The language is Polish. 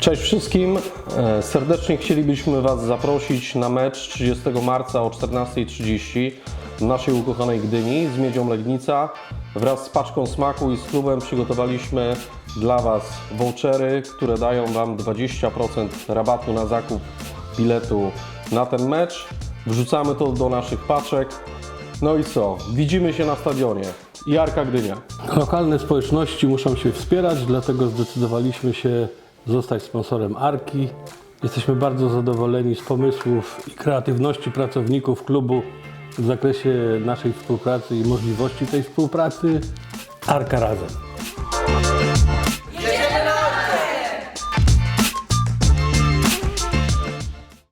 Cześć wszystkim. E, Serdecznie chcielibyśmy Was zaprosić na mecz 30 marca o 14.30 w naszej ukochanej Gdyni z Miedzią Legnica. Wraz z paczką smaku i z klubem przygotowaliśmy dla Was vouchery, które dają Wam 20% rabatu na zakup biletu na ten mecz. Wrzucamy to do naszych paczek. No i co? Widzimy się na stadionie. Jarka Gdynia. Lokalne społeczności muszą się wspierać, dlatego zdecydowaliśmy się zostać sponsorem Arki. Jesteśmy bardzo zadowoleni z pomysłów i kreatywności pracowników klubu w zakresie naszej współpracy i możliwości tej współpracy. Arka razem.